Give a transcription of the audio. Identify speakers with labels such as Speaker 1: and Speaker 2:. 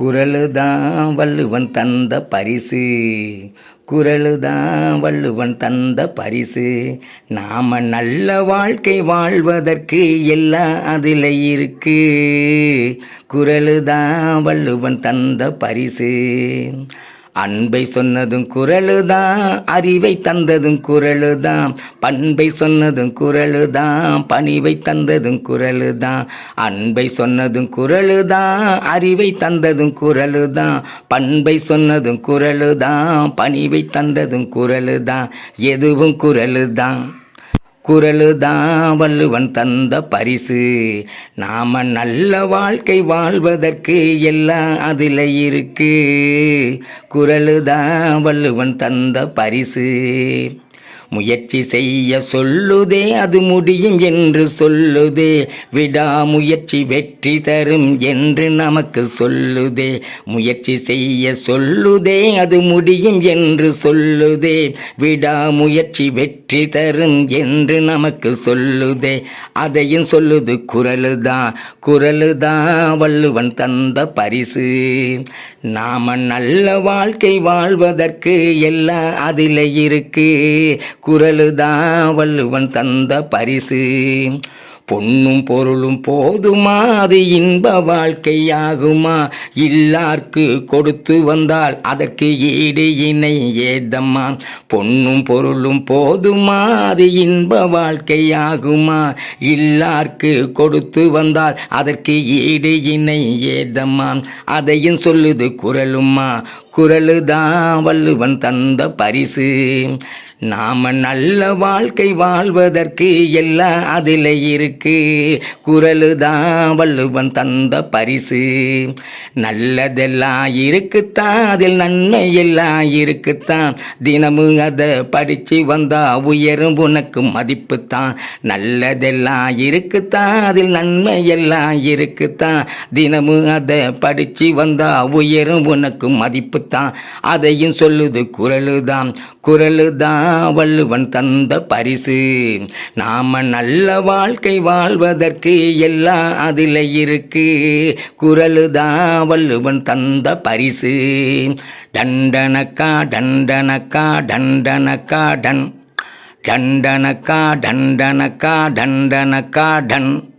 Speaker 1: குரலுதான் வள்ளுவன் தந்த பரிசு. குரலுதான் வள்ளுவன் தந்த பரிசு. நாம நல்ல வாழ்க்கை வாழ்வதற்கு எல்லாம் அதில் இருக்கு. குரலுதான் வள்ளுவன் தந்த பரிசு. அன்பை சொன்னதும் குரலுதான் அறிவை தந்ததும் குரலுதான். பண்பை சொன்னதும் குரலுதான் பணிவை தந்ததும் குரலுதான். அன்பை சொன்னதும் குரலுதான் அறிவை தந்ததும் குரலுதான். பண்பை சொன்னதும் குரலுதான் பணிவை தந்ததும் குரலுதான். எதுவும் குரலுதான். குரலுதான் வள்ளுவன் தந்த பரிசு. நாம நல்ல வாழ்க்கை வாழ்வதற்கு எல்லாம் அதில் இருக்கு. குரலுதான் வள்ளுவன் தந்த பரிசு. முயற்சி செய்ய சொல்லுதே அது முடியும் என்று சொல்லுதே. விடாமுயற்சி வெற்றி தரும் என்று நமக்கு சொல்லுதே. முயற்சி செய்ய சொல்லுதே அது முடியும் என்று சொல்லுதே. விடாமுயற்சி வெற்றி தரும் என்று நமக்கு சொல்லுதே. அதையும் சொல்லுது குரலுதான் குரலுதான் வள்ளுவன் தந்த பரிசு. நாம நல்ல வாழ்க்கை வாழ்வதற்கு எல்லாம் அதில் இருக்கு. குரலுதான் வள்ளுவன் தந்த பரிசு. பொன்னும் பொருளும் போதுமா? அது இன்ப வாழ்க்கையாகுமா? இல்லார்க்கு கொடுத்து வந்தால் அதற்கு ஈடு இணை ஏதம்மா பொன்னும் பொருளும் போதுமா? அது இன்ப வாழ்க்கையாகுமா? இல்லார்க்கு கொடுத்து வந்தால் அதற்கு ஈடு இணை ஏதம்மா அதையும் சொல்லுது குரலும்மா. குரலுதான் வள்ளுவன் தந்த பரிசு. நாம நல்ல வாழ்க்கை வாழ்வதற்கு எல்லாம் அதில் இருக்கு. குரலுதான் வள்ளுவன் தந்த பரிசு. நல்லதெல்லாம் இருக்குத்தான் அதில் நன்மை எல்லாம் இருக்குத்தான். தினமும் அதை படித்து வந்தா உயரும் உனக்கு மதிப்புத்தான். நல்லதெல்லாம் இருக்குத்தான் அதில் நன்மை எல்லாம் இருக்குத்தான். தினமும் அதை படித்து வந்தா உயரும் உனக்கு மதிப்புத்தான். அதையும் சொல்லுது குரலு தான் குரலு தான் வள்ளுவன் தந்த பரிசு. நாம நல்ல வாழ்க்கை வாழ்வதற்கு எல்லாம் அதில் இருக்கு. குரலுதான் வள்ளுவன் தந்த பரிசு. டண்டனக்கா டண்டனக்கா டண்டனக்கா டன். டண்டனக்கா டண்டனக்கா டண்டனக்கா டன்.